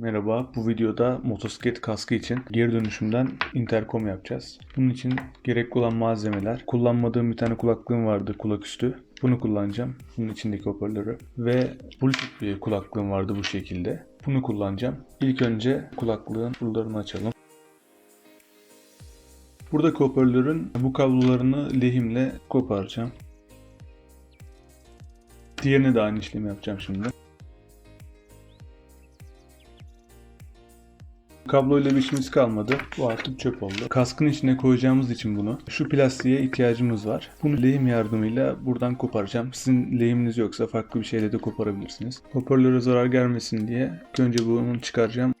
Merhaba, bu videoda motosiklet kaskı için geri dönüşümden interkom yapacağız. Bunun için gerekli olan malzemeler, kullanmadığım bir tane kulaklığım vardı kulaküstü. Bunu kullanacağım, bunun içindeki hoparlörü. Ve Bluetooth bir kulaklığım vardı bu şekilde. Bunu kullanacağım. İlk önce kulaklığın buralarını açalım. Buradaki hoparlörün bu kablolarını lehimle koparacağım. Diğerine de aynı işlemi yapacağım şimdi. Kabloyla bir işimiz kalmadı. Bu artık çöp oldu. Kaskın içine koyacağımız için bunu şu plastiğe ihtiyacımız var. Bunu lehim yardımıyla buradan koparacağım. Sizin lehiminiz yoksa farklı bir şeyle de koparabilirsiniz. Hoparlöre zarar gelmesin diye önce bunu çıkaracağım.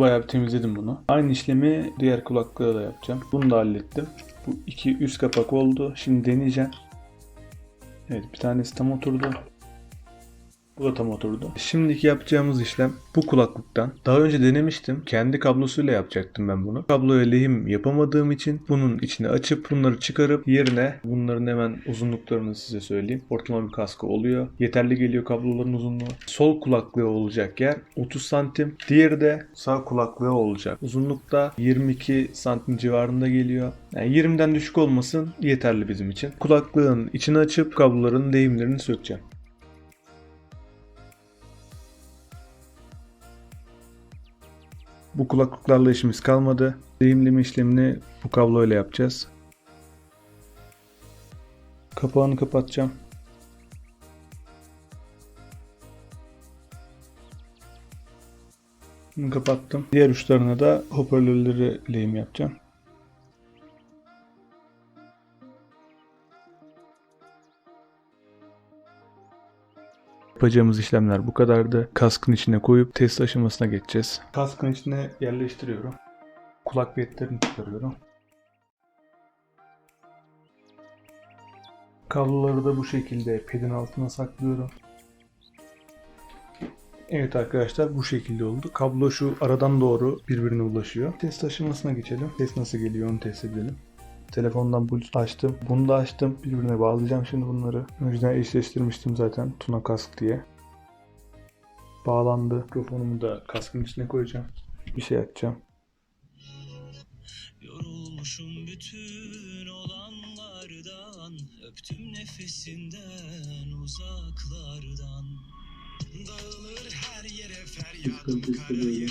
Bayağı bir temizledim bunu. Aynı işlemi diğer kulaklığa da yapacağım. Bunu da hallettim. Bu iki üst kapak oldu. Şimdi deneyeceğim. Evet bir tanesi tam oturdu. Bu da tam oturdu. Şimdiki yapacağımız işlem bu kulaklıktan. Daha önce denemiştim. Kendi kablosuyla yapacaktım ben bunu. Kabloya lehim yapamadığım için bunun içini açıp bunları çıkarıp yerine bunların hemen uzunluklarını size söyleyeyim. Ortalama bir kaskı oluyor. Yeterli geliyor kabloların uzunluğu. Sol kulaklığı olacak yer 30 santim. Diğeri de sağ kulaklığı olacak. Uzunlukta 22 santim civarında geliyor. Yani 20'den düşük olmasın yeterli bizim için. Kulaklığın içini açıp kabloların lehimlerini sökeceğim. Bu kulaklıklarla işimiz kalmadı. Lehimleme işlemini bu kabloyla yapacağız. Kapağını kapatacağım. Bunu kapattım. Diğer uçlarına da hoparlörleri lehim yapacağım. Yapacağımız işlemler bu kadardı. Kaskın içine koyup test aşamasına geçeceğiz. Kaskın içine yerleştiriyorum. Kulak petlerini çıkarıyorum. Kabloları da bu şekilde pedin altına saklıyorum. Evet arkadaşlar bu şekilde oldu. Kablo şu aradan doğru birbirine ulaşıyor. Test aşamasına geçelim. Test nasıl geliyor onu test edelim. Telefondan Bluetooth açtım. Bunu da açtım. Birbirine bağlayacağım şimdi bunları. Önceden eşleştirmiştim zaten Tuna Kask diye. Bağlandı. Mikrofonumu da kaskın içine koyacağım. Bir şey açacağım. Yorulmuşum bütün olanlardan Öptüm nefesinden uzaklardan Dağılır her yere feryadım hissediyorum. karayım